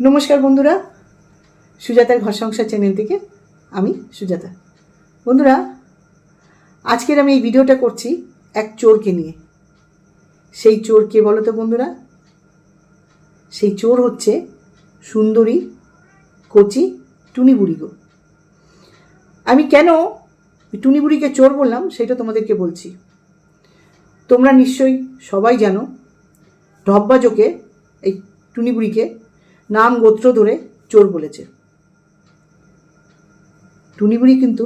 নমস্কার বন্ধুরা। সুজাতার ঘর সংসার চ্যানেল থেকে আমি সুজাতা। বন্ধুরা, আজকের আমি এই ভিডিওটা করছি এক চোরকে নিয়ে। সেই চোর কে বলো তো বন্ধুরা? সেই চোর হচ্ছে সুন্দরী কচি টুনি বুড়ি গো। আমি কেন টুনি বুড়িকে চোর বললাম সেটা তোমাদেরকে বলছি। তোমরা নিশ্চয়ই সবাই জানো ঢব্বাজোকে এই টুনি বুড়িকে নাম গোত্র ধরে চোর বলেছে। টুনিবুড়ি কিন্তু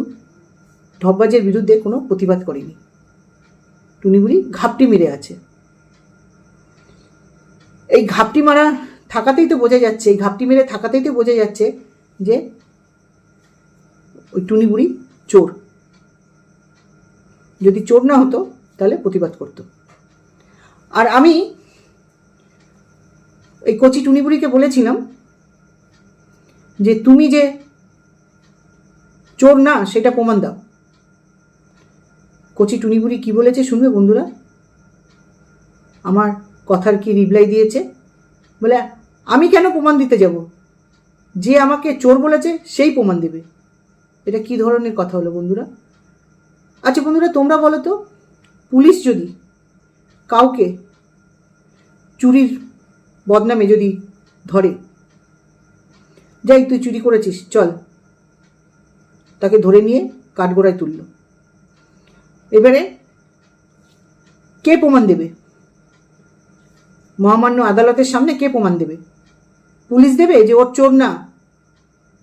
ঢব্বাজের বিরুদ্ধে কোনো প্রতিবাদ করেনি। টুনিবুড়ি ঘাপটি মেরে আছে। এই ঘাপটি মারা থাকাতেই তো বোঝা যাচ্ছে, এই ঘাপটি মেরে থাকাতেই তো বোঝা যাচ্ছে যে ওই টুনিবুড়ি চোর। যদি চোর না হতো, তাহলে প্রতিবাদ করত। আর আমি এই কচি টুনিবুড়িকে বলেছিলাম যে তুমি যে চোর না, সেটা প্রমাণ দাও। কচি টুনিবুড়ি কি বলেছে শুনবে বন্ধুরা? আমার কথার কি রিপ্লাই দিয়েছে? বলে, আমি কেন প্রমাণ দিতে যাব? যে আমাকে চোর বলেছে, সেই প্রমাণ দেবে। এটা কি ধরনের কথা হলো বন্ধুরা? আচ্ছা বন্ধুরা, তোমরা বলো তো, পুলিশ যদি কাউকে চুরির বদনামে যদি ধরে। যাই, তুই চুরি করেছিস, চল। তাকে ধরে নিয়ে কাঠগোড়ায় তুলল। এবারে কে প্রমাণ দেবে? মহামান্য আদালতের সামনে কে প্রমাণ দেবে? পুলিশ দেবে যে ওর চোর না?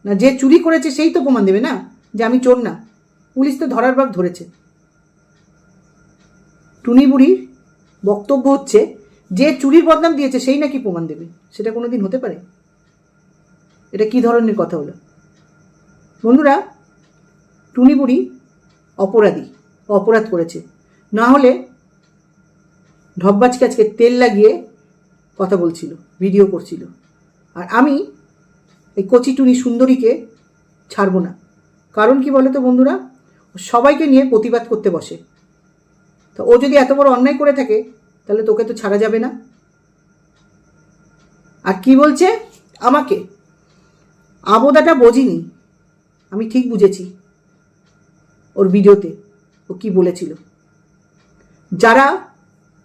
না, যে চুরি করেছে সেই তো প্রমাণ দেবে না? যে আমি চোর না? পুলিশ তো ধরার ভাগ ধরেছে। টুনি বুড়ির বক্তব্য হচ্ছে যে চুরির বদনাম দিয়েছে, সেই নাকি প্রমাণ দেবে। সেটা কোনো দিন হতে পারে? এটা কি ধরনের কথা হলো? বন্ধুরা টুনি বুড়ি অপরাধী, অপরাধ করেছে। না হলে ঢব্বাজকে আজকে তেল লাগিয়ে কথা বলছিল, ভিডিও করছিল। আর আমি এই কচি টুনি সুন্দরীকে ছাড়বো না। কারণ কি বলে তো বন্ধুরা? সবাইকে নিয়ে প্রতিবাদ করতে বসে। তো ও যদি এত বড় অন্যায় করে থাকে তাহলে তোকে তো ছাড়া যাবে না। আর কি বলছে? আমাকে। আবদাটা বোঝিনি। আমি ঠিক বুঝেছি ওর ভিডিওতে ও কি বলেছিল। যারা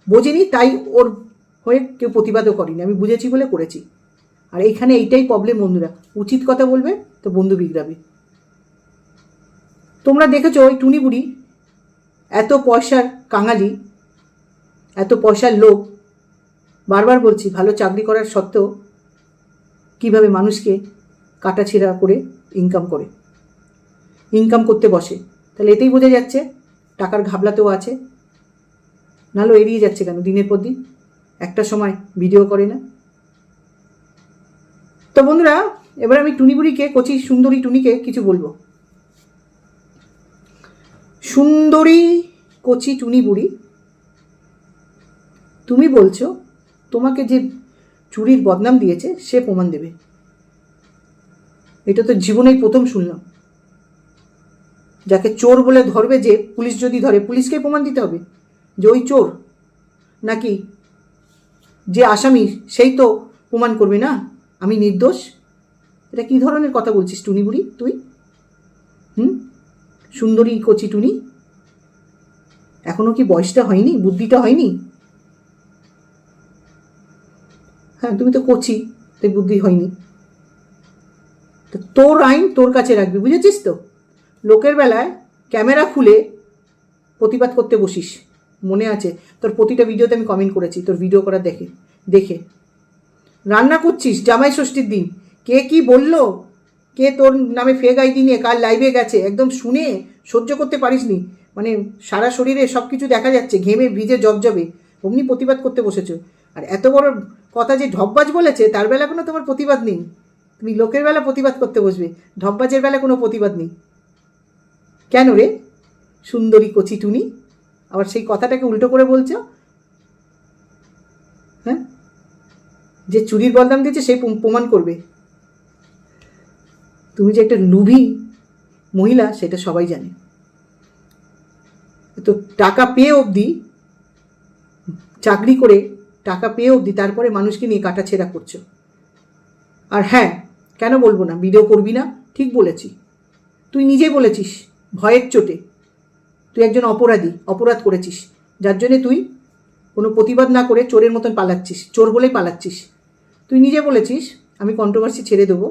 বোঝেনি তাই ওর হয়ে কেউ প্রতিবাদও করেনি। আমি বুঝেছি বলে করেছি। আর এইখানে এইটাই প্রবলেম বন্ধুরা। উচিত কথা বলবে তো বন্ধু বিগড়াবে। তোমরা দেখেছ ওই টুনি বুড়ি এত পয়সার কাঙালি এত পয়সার লোক বারবার বলছি, ভালো চাকরি করার সত্ত্বেও কীভাবে মানুষকে কাটাছেড়া করে ইনকাম করে? ইনকাম করতে বসে। তাহলে এতেই বোঝা যাচ্ছে টাকার ঘাবলাতেও আছে। নাহলে এড়িয়ে যাচ্ছে কেন? দিনের পর দিন একটা সময় ভিডিও করে না। তো বন্ধুরা, এবার আমি টুনিবুড়িকে, কচি সুন্দরী টুনিকে কিছু বলব। সুন্দরী, কচি টুনি বুড়ি তুমি বলছো তোমাকে যে চুরির বদনাম দিয়েছে, সে প্রমাণ দেবে। এটা তো জীবনেই প্রথম শুনলাম। যাকে চোর বলে ধরবে যে পুলিশ যদি ধরে পুলিশকে প্রমাণ দিতে হবে যে ওই চোর নাকি যে আসামি সেই তো প্রমাণ করবে না? আমি নির্দোষ? এটা কি ধরনের কথা বলছিস টুনি বুড়ি তুই? হুম? সুন্দরী কচি টুনি? এখনও কি বয়সটা হয়নি? বুদ্ধিটা হয়নি? হ্যাঁ তুমি তো কচি, তাই বুদ্ধি হয়নি। তো তোর আইন তোর কাছে রাখবি, বুঝেছিস তো? লোকের বেলায় ক্যামেরা খুলে প্রতিবাদ করতে বসিস, মনে আছে। তোর প্রতিটা ভিডিওতে আমি কমেন্ট করেছি, তোর ভিডিও করা দেখে দেখে। রান্না করছিস, জামাই ষষ্ঠীর দিন। কে কি বলল? কে তোর নামে ফেক আইডি নিয়ে কার লাইভে গেছে? একদম শুনে সহ্য করতে পারিসনি। মানে সারা শরীরে সব কিছু দেখা যাচ্ছে, ঘেমে, ভিজে জবজবে অমনি প্রতিবাদ করতে বসেছো। আর এত বড় কথা যে ঢব্বাজ বলেছে, তার বেলা কোনো তোমার প্রতিবাদ নেই। তুমি লোকের বেলা প্রতিবাদ করতে বসবে। ঢব্বাজের বেলা কোনো প্রতিবাদ নেই। কেন রে? সুন্দরী কচি টুনি? আবার সেই কথাটাকে উল্টো করে বলছো? হ্যাঁ? যে চুরির বদনাম দিয়েছে সেই প্রমাণ করবে। তুমি যে একটা লুভি মহিলা, সেটা সবাই জানে। তো টাকা পেয়ে অবধি চাকরি করে টাকা পেয়ে অবধি তারপরে মানুষকে নিয়ে কাটাছেড়া করছ। আর হ্যাঁ কেন বলব না ভিডিও করবি না, ঠিক বলেছি। তুই নিজেই বলেছিস, ভয়ের চোটে। তুই একজন অপরাধী, অপরাধ করেছিস। যার জন্যে তুই কোনো প্রতিবাদ না করে চোরের মতন পালাচ্ছিস, চোর বলেই পালাচ্ছিস। তুই নিজে বলেছিস, আমি কন্ট্রোভার্সি ছেড়ে দেবো।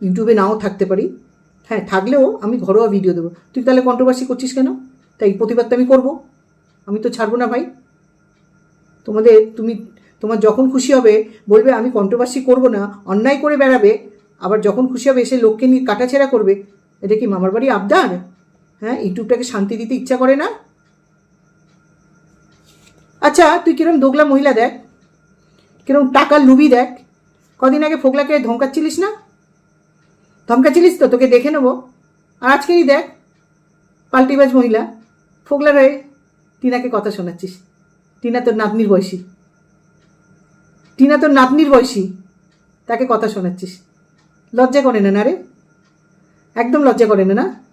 ইউটিউবে নাও থাকতে পারি। হ্যাঁ থাকলেও আমি ঘরোয়া ভিডিও দেবো। তুই তাহলে কন্ট্রোভার্সি করছিস কেন? তাই প্রতিবাদটা আমি করব। আমি তো ছাড়বো না ভাই। তোমাদের, তুমি, তোমার যখন খুশি হবে, বলবে, আমি কন্ট্রোভার্সি করব না। অন্যায় করে বেড়াবে, আবার যখন খুশি হবে, এসে লোককে নিয়ে কাটাছেড়া করবে। এটা কি মামার বাড়ি আবদার? হ্যাঁ ইউটিউবটাকে শান্তি দিতে ইচ্ছা করে না? আচ্ছা তুই কিরম দোগলা মহিলা দেখ, কিরম টাকার লুবি দেখ। কদিন আগে ফোকলাকে ধমকাচ্ছিলিস না? ধমকাচ্ছিলিস তো, তোকে দেখে নেব। আর আজকেই দেখ, পাল্টিবাজ মহিলা ফোকলার হয়ে টিনাকে কথা শোনাচ্ছিস। টিনা তোর নাতনির বয়সী। টিনা তোর নাতনির বয়সী। তাকে কথা শোনাচ্ছিস। লজ্জা করে না না রে? একদম লজ্জা করে না না?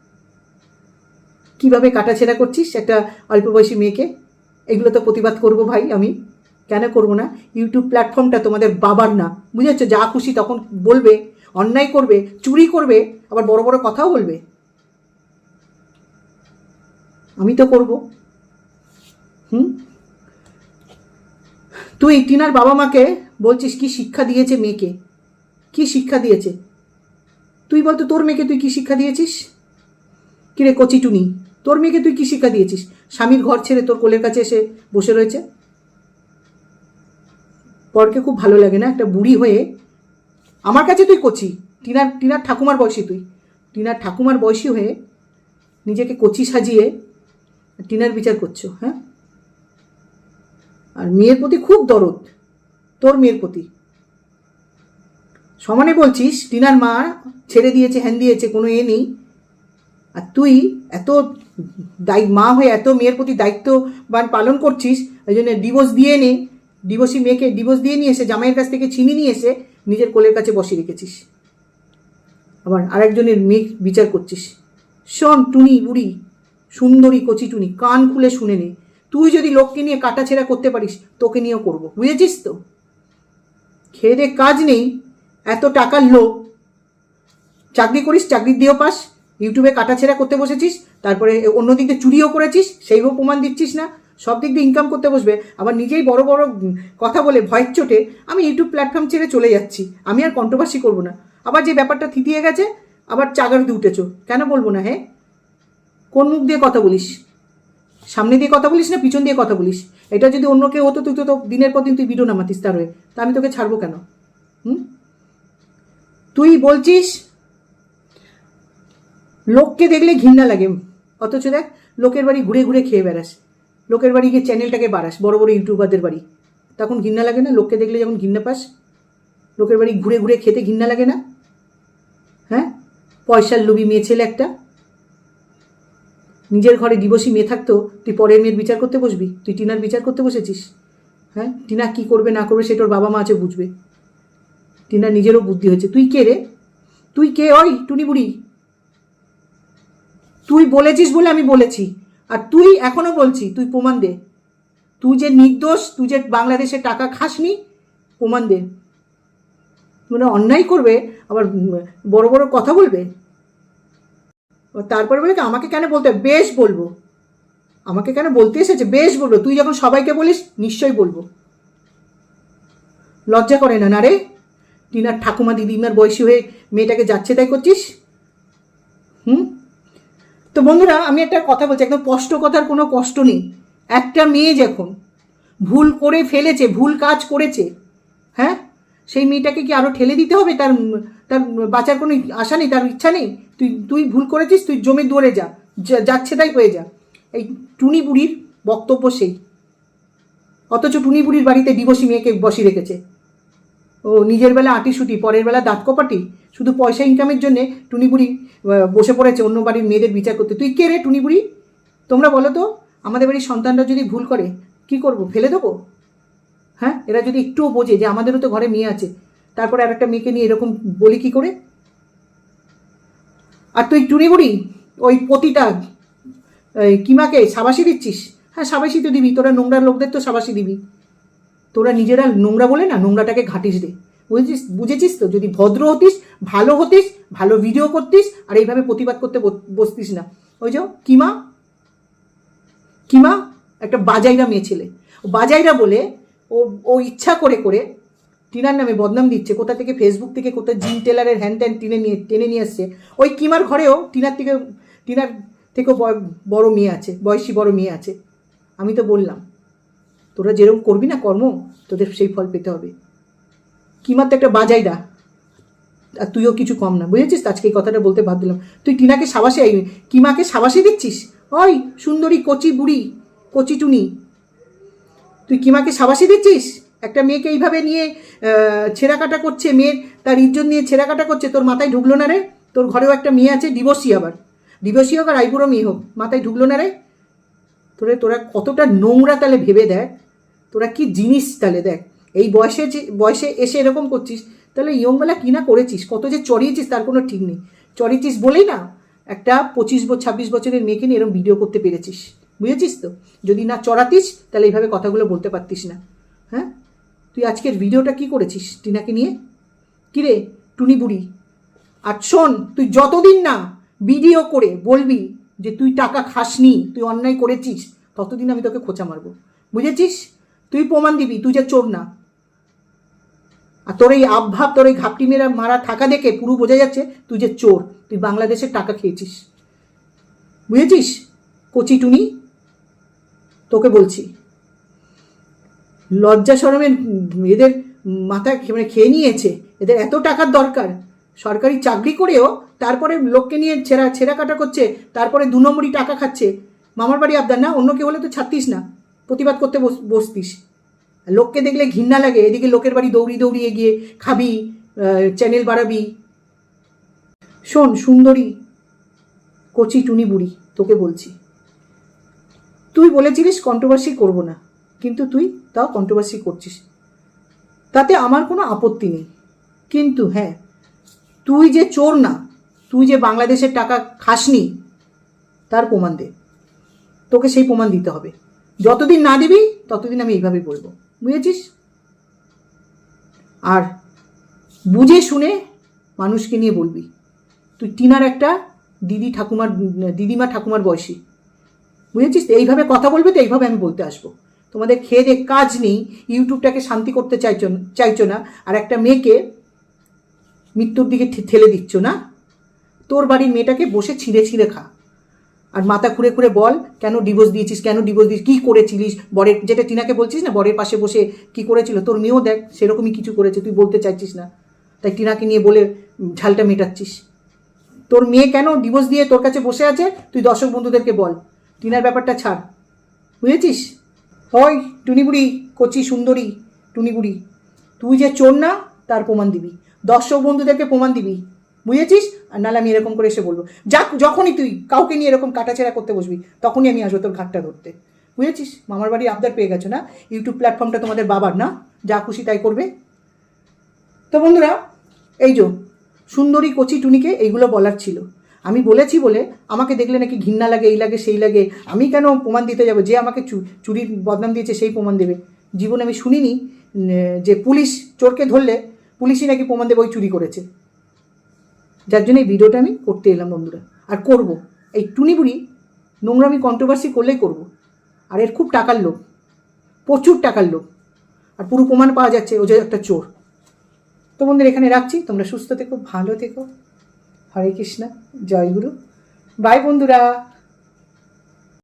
কীভাবে কাটাছেড়া করছিস একটা অল্প বয়সী মেয়েকে? এগুলো তো প্রতিবাদ করব ভাই আমি। কেন করব না? ইউটিউব প্ল্যাটফর্মটা তোমাদের বাবার না। বুঝেছ? যা খুশি তখন বলবে, অন্যায় করবে, চুরি করবে, আবার বড় বড় কথাও বলবে। আমি তো করব। হুম? তুই টিনার বাবা মাকে বলছিস কি শিক্ষা দিয়েছে মেয়েকে? কি শিক্ষা দিয়েছে? তুই বলতো তোর মেয়েকে তুই কি শিক্ষা দিয়েছিস? কিরে কচিটুনি, তোর মেয়েকে তুই কি শিক্ষা দিয়েছিস? স্বামীর ঘর ছেড়ে তোর কোলের কাছে এসে বসে রয়েছে? পরকে খুব ভালো লাগে না একটা বুড়ি হয়ে? আমার কাছে তুই কচি, টিনার টিনার ঠাকুমার বয়সী তুই। টিনার ঠাকুমার বয়সী হয়ে নিজেকে কচি সাজিয়ে টিনার বিচার করছ হ্যাঁ? আর মেয়ের প্রতি খুব দরদ। তোর মেয়ের প্রতি। সমানে বলছিস, টিনার মা ছেড়ে দিয়েছে, হ্যান দিয়েছে, কোনো এ নেই। আর তুই এত দায়ী মা হয়ে এত মেয়ের প্রতি দায়িত্ববান পালন করছিস ওই জন্য ডিভোর্স দিয়ে নে। ডিভোর্সি মেয়েকে ডিভোর্স দিয়ে নিয়ে এসে, জামাইয়ের কাছ থেকে ছিনি নিয়ে এসে নিজের কোলের কাছে বসিয়ে রেখেছিস। আবার আরেকজনের মেয়ে বিচার করছিস। শোন, টুনি বুড়ি, সুন্দরী, কচি টুনি, কান খুলে শুনে নে। তুই যদি লোককে নিয়ে কাটাছেড়া করতে পারিস, তোকে নিয়েও করব। বুঝেছিস তো? খেয়ে কাজ নেই, এত টাকার লোক চাকরি করিস চাকরি দিয়েও পাস, ইউটিউবে কাটাছেড়া করতে বসেছিস, তারপরে অন্য দিক দিয়ে চুরিও করেছিস সেইও প্রমাণ দিচ্ছিস না, সব দিক দিয়ে ইনকাম করতে বসবে। আবার নিজেই বড় বড় কথা বলে ভয়ের চোটে আমি ইউটিউব প্ল্যাটফর্ম ছেড়ে চলে যাচ্ছি, আমি আর কন্ট্রোভার্সি করব না। আবার যে ব্যাপারটা থিতিয়ে গেছে, আবার চাগার দিয়ে উঠেছো। কেন বলব না হ্যাঁ কোন মুখ দিয়ে কথা বলিস? সামনে দিয়ে কথা বলিস না, পিছন দিয়ে কথা বলিস। এটা যদি অন্য কেউ হতো, তুই তো দিনের পর দিন তুই ভিডিও নামাতিস তার হয়ে। তা আমি তোকে ছাড়বো কেন? হুম? তুই বলছিস, লোককে দেখলে ঘৃণা লাগে। অথচ দেখ, লোকের বাড়ি ঘুরে ঘুরে খেয়ে বেড়াস। লোকের বাড়ি গিয়ে চ্যানেলটাকে বাড়াস, বড় বড় ইউটিউবারদের বাড়ি। তখন ঘৃণা লাগে না? লোককে দেখলে যখন ঘৃণা পাস? লোকের বাড়ি ঘুরে ঘুরে খেতে ঘৃণা লাগে না? হ্যাঁ? পয়সার লোভী মেয়ে ছেলে একটা। নিজের ঘরে দিবসী মেয়ে থাকতো তুই পরের মেয়ের বিচার করতে বসবি? তুই টিনার বিচার করতে বসেছিস? হ্যাঁ? টিনা কি করবে, না করবে সেটা ওর বাবা মা আছে বুঝবে। টিনার নিজেরও বুদ্ধি হয়েছে। তুই কে রে? তুই কে? ওই টুনি বুড়ি। তুই বলেছিস বলে আমি বলেছি। আর তুই এখনও বলছি, তুই প্রমাণ দে। তুই যে নির্দোষ, তুই যে বাংলাদেশে টাকা খাসনি, প্রমাণ দে। মানে অন্যায় করবে, আবার বড় বড় কথা বলবে? তারপরে বলে কি, আমাকে কেন বলতে? বেশ বলব। আমাকে কেন বলতে এসেছে, বেশ বলব। তুই যখন সবাইকে বলিস, নিশ্চয়ই বলব। লজ্জা করে না না রে? টিনার ঠাকুমা দিদিমার বয়সী হয়ে মেয়েটাকে যাচ্ছে তাই করছিস? হুম? তো বন্ধুরা, আমি একটা কথা বলছি, একদম কষ্ট কথার কোনো কষ্ট নেই। একটা মেয়ে যখন ভুল করে ফেলেছে, ভুল কাজ করেছে হ্যাঁ? সেই মেয়েটাকে কি আরও ঠেলে দিতে হবে? তার তার বাঁচার কোনো আশা নেই তার ইচ্ছা নেই? তুই তুই ভুল করেছিস তুই জমে দৌড়ে যা যাচ্ছে তাই হয়ে যা। এই টুনি বুড়ির বক্তব্য সেই। অথচ টুনি বুড়ির বাড়িতে দিবসী মেয়েকে বসিয়ে রেখেছে। ও নিজের বেলা আটিসুটি পরের বেলা দাঁত কপাটি। শুধু পয়সা ইনকামের জন্যে টুনিবুড়ি আহ, বসে পড়েছে অন্য বাড়ির মেয়েদের বিচার করতে। তুই কে রে টুনিবুড়ি তোমরা বলো তো আমাদের বাড়ির সন্তানরা যদি ভুল করে কি করব? ফেলে দেবো? হ্যাঁ? এরা যদি একটুও বোঝে যে আমাদেরও তো ঘরে মেয়ে আছে, তারপরে আর একটা মেয়েকে নিয়ে এরকম বলি কি করে? আর তুই টুনিবুড়ি ওই পতিটা কিমাকে সাবাসি দিচ্ছিস? হ্যাঁ সাবাসি তো দিবি, তোরা নোংরা লোকদের তো সাবাসি দিবি। তোরা নিজেরা নোংরা বলে না, নোংরাটাকে ঘাটিস দে। বুঝেছিস? বুঝেছিস তো? যদি ভদ্র হতিস, ভালো হতিস, ভালো ভিডিও করতিস, আর এইভাবে প্রতিবাদ করতে বসতিস না। ওই যে কিমা? কিমা? একটা বাজাইরা মেয়ে ছেলে। বাজাইরা বলে ও ও ইচ্ছা করে করে টিনার নামে বদনাম দিচ্ছে, কোথা থেকে ফেসবুক থেকে কোথায় জিম টেলারের হ্যান ত্যান টেনে নিয়ে টেনে নিয়ে আসছে। ওই কিমার ঘরেও টিনার থেকে, টিনার থেকেও বড় মেয়ে আছে, বয়সী বড় মেয়ে আছে। আমি তো বললাম, তোরা যেরকম করবি না কর্ম, তোদের সেই ফল পেতে হবে। কিমার তো একটা বাজাইরা আর তুইও কিছু কম না, বুঝেছিস? আজকে এই কথাটা বলতে বাদ দিলাম তুই টিনাকে সাবাসে কিমাকে সাবাসে দিচ্ছিস? ওই সুন্দরী কচি বুড়ি, কচি তুই কিমাকে সাবাসে দিচ্ছিস? একটা মেয়েকে এইভাবে নিয়ে ছেঁড়াকাটা করছে, মেয়ের তার ইজ্জত নিয়ে ছেঁড়াকাটা করছে, তোর মাথায় ঢুকলো না রে? তোর ঘরেও একটা মেয়ে আছে, ডিভোর্সি আবার। ডিভোর্সি হোক আর আইবুড়ো মেয়ে হোক, মাথায় ঢুকলো না রে? তোরে, তোরা কতটা নোংরা তাহলে ভেবে দেখ। তোরা কি জিনিস তাহলে দেখ। এই বয়সে যে, বয়সে এসে এরকম করছিস, তাহলে ইয়ংবেলা কি না করেছিস? কত যে চড়িয়েছিস, তার কোনো ঠিক নেই। চড়িয়েছিস বলেই না, একটা পঁচিশ ছাব্বিশ বছরের মেয়েকে নিয়ে এরকম ভিডিও করতে পেরেছিস। বুঝেছিস তো? যদি না চড়াতিস, তাহলে এইভাবে কথাগুলো বলতে পারতিস না। হ্যাঁ? তুই আজকের ভিডিওটা কি করেছিস টিনাকে নিয়ে? কিরে টুনি বুড়ি? আর শোন, তুই যতদিন না ভিডিও করে বলবি যে তুই টাকা খাসনি, তুই অন্যায় করেছিস, ততদিন আমি তোকে খোঁচা মারবো। বুঝেছিস? তুই প্রমাণ দিবি, তুই যে চোর না। আর তোর এই আবভাব, তোর এই ঘাপটি মেরা, মারা থাকা দেখে পুরো বোঝা যাচ্ছে তুই যে চোর, তুই বাংলাদেশের টাকা খেয়েছিস। বুঝেছিস? কচি টুনি তোকে বলছি। লজ্জা সরমের এদের মাথা খে- মানে খেয়ে নিয়েছে। এদের এত টাকার দরকার। সরকারি চাকরি করেও তারপরে লোককে নিয়ে ছেঁড়া ছেঁড়া কাটা করছে, তারপরে দু নম্বরই টাকা খাচ্ছে। মামার বাড়ি আবদার না, অন্য কেউ হলে তো ছাড়তিস না। প্রতিবাদ করতে বস- বসতিস। লোককে দেখলে ঘৃণা লাগে, এদিকে লোকের বাড়ি দৌড়ি দৌড়িয়ে গিয়ে খাবি চ্যানেল বাড়াবি। শোন, সুন্দরী, কচি টুনি বুড়ি, তোকে বলছি। তুই বলেছিলিস কন্ট্রোভার্সি করব না, কিন্তু তুই তাও কন্ট্রোভার্সি করছিস। তাতে আমার কোনো আপত্তি নেই। কিন্তু হ্যাঁ তুই যে চোর না, তুই যে বাংলাদেশের টাকা খাসনি, তার প্রমাণ দে। তোকে সেই প্রমাণ দিতে হবে। যতদিন না দিবি, ততদিন আমি এইভাবে বলব। বুঝেছিস? আর বুঝে শুনে মানুষকে নিয়ে বলবি। তুই টিনার একটা দিদি ঠাকুমার, দিদিমা ঠাকুমার বয়সী। বুঝেছিস? তো? এইভাবে কথা বলবে তো এইভাবে আমি বলতে আসব। তোমাদের খেয়ে দে কাজ নেই, ইউটিউবটাকে শান্তি করতে চাইছো চাইছো না, আর একটা মেয়েকে মৃত্যুর দিকে ঠেলে দিচ্ছ না? তোর বাড়ির মেয়েটাকে বসে ছিঁড়ে ছিঁড়ে খা। আর মাথা খুঁড়ে খুঁড়ে বল, কেন ডিভোর্স দিয়েছিস, কেন ডিভোর্স দিয়েছিস, কী করেছিলিস? বরের, যেটা টিনাকে বলছিস না, বরের পাশে বসে কি করেছিল? তোর মেয়েও দেখ, সেরকমই কিছু করেছে, তুই বলতে চাইছিস না। তাই টিনাকে নিয়ে বলে ঝালটা মেটাচ্ছিস। তোর মেয়ে কেন ডিভোর্স দিয়ে তোর কাছে বসে আছে? তুই দর্শক বন্ধুদেরকে বল। টিনার ব্যাপারটা ছাড়। বুঝেছিস? ওই টুনিবুড়ি কচি সুন্দরী টুনিবুড়ি তুই যে চোর না, তার প্রমাণ দিবি। দর্শক বন্ধুদেরকে প্রমাণ দিবি। বুঝেছিস? আর নাহলে আমি এরকম করে এসে বলব। যা যখনই তুই কাউকে নিয়ে এরকম কাটাছেড়া করতে বসবি, তখনই আমি আসব তোর ঘাটটা ধরতে। বুঝেছিস? মামার বাড়ি আবদার পেয়ে গেছো না? ইউটিউব প্ল্যাটফর্মটা তোমাদের বাবার, না? যা খুশি তাই করবে। তো বন্ধুরা, এই যে সুন্দরী, কচি, টুনিকে এইগুলো বলার ছিল। আমি বলেছি বলে আমাকে দেখলে নাকি ঘৃণা লাগে, এই লাগে, সেই লাগে। আমি কেন প্রমাণ দিতে যাব? যে আমাকে চুরির বদনাম দিয়েছে, সেই প্রমাণ দেবে। জীবনে আমি শুনিনি যে পুলিশ চোরকে ধরলে পুলিশই নাকি প্রমাণ দেবে ওই চুরি করেছে। যার জন্য এই ভিডিওটা আমি করতে এলাম, বন্ধুরা। আর করব। এই টুনি বুড়ি নোংরামি কন্ট্রোভার্সি করলেই করব। আর এর খুব টাকার লোক প্রচুর টাকার লোক আর পুরো প্রমাণ পাওয়া যাচ্ছে ও যে একটা চোর। তো বন্ধুরা, এখানে রাখছি। তোমরা সুস্থ থেকো, ভালো থেকো। হরে কৃষ্ণ জয় গুরু। বাই বন্ধুরা।